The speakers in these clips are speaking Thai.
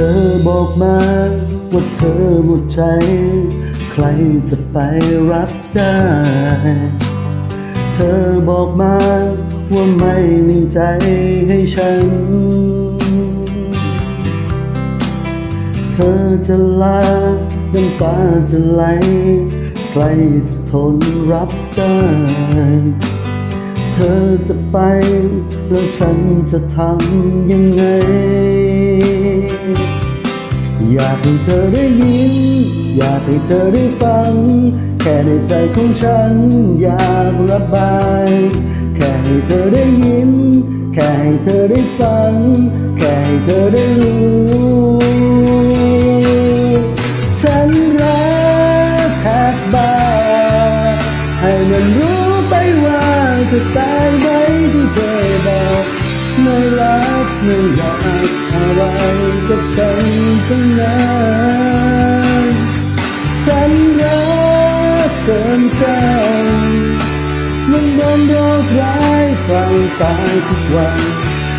ธอบอกมาว่าเธอหมดใจ ใครจะไปรับได้ เธอบอกมาว่าไม่มีใจให้ฉัน เธอจะลาน้ำตาจะไหล ใครจะทนรับได้ เธอจะไปแล้วฉันจะทำยังไงากให้เธอได้ยิน อยากให้เธอได้ฟัง แค่ในใจของฉัน อยากระบาย แค่ให้เธอได้ยิน แค่ให้เธอได้ฟัง แค่ให้เธอได้รู้ ฉันรักแทบบ้าให้มันรู้ไปว่าจะตายไหมที่เธอบอกไม่รักไม่อยากอะไร ฟังตายทุกวัน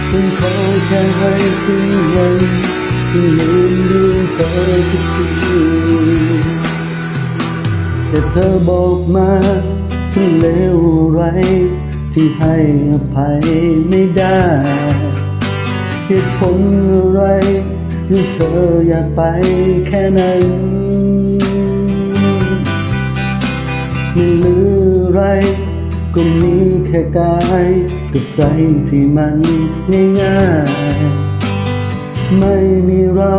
ฉันขอแค่ให้สิ้นวันที่ลืมดูเธอทุกทีแต่เธอบอกมาฉันเลวไรที่ให้อภัยไม่ได้เหตุผลอะไรที่เธออยากไปแค่นั้นไม่เหลืออะไร ก็มีแค่กายกับใจที่มันง่ายๆไม่มีเรา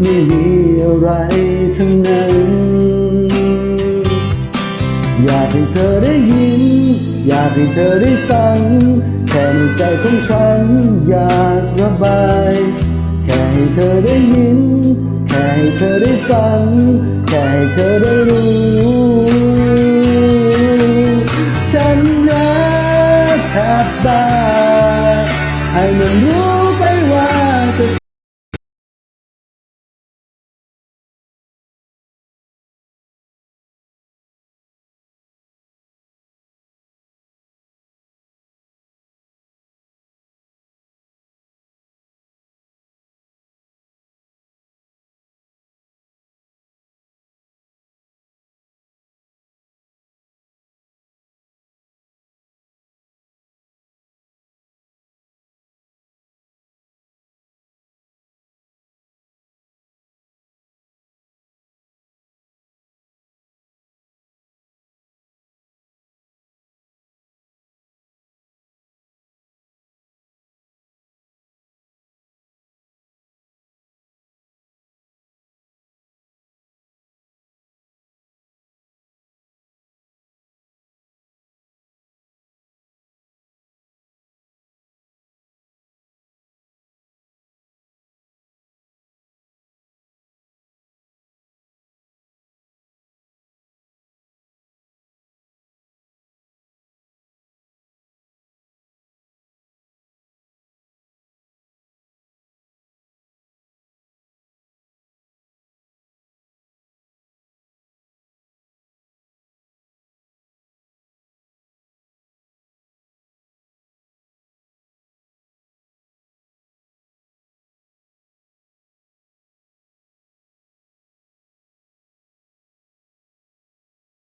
ไม่มีอะไรทั้งนั้น อยากให้เธอได้ยิน อยากให้เธอได้ฟังแค่ในใจของฉันอยากระบาย แค่ให้เธอได้ยิน แค่ให้เธอได้ฟัง แค่ให้เธอได้รู้ ฉันรั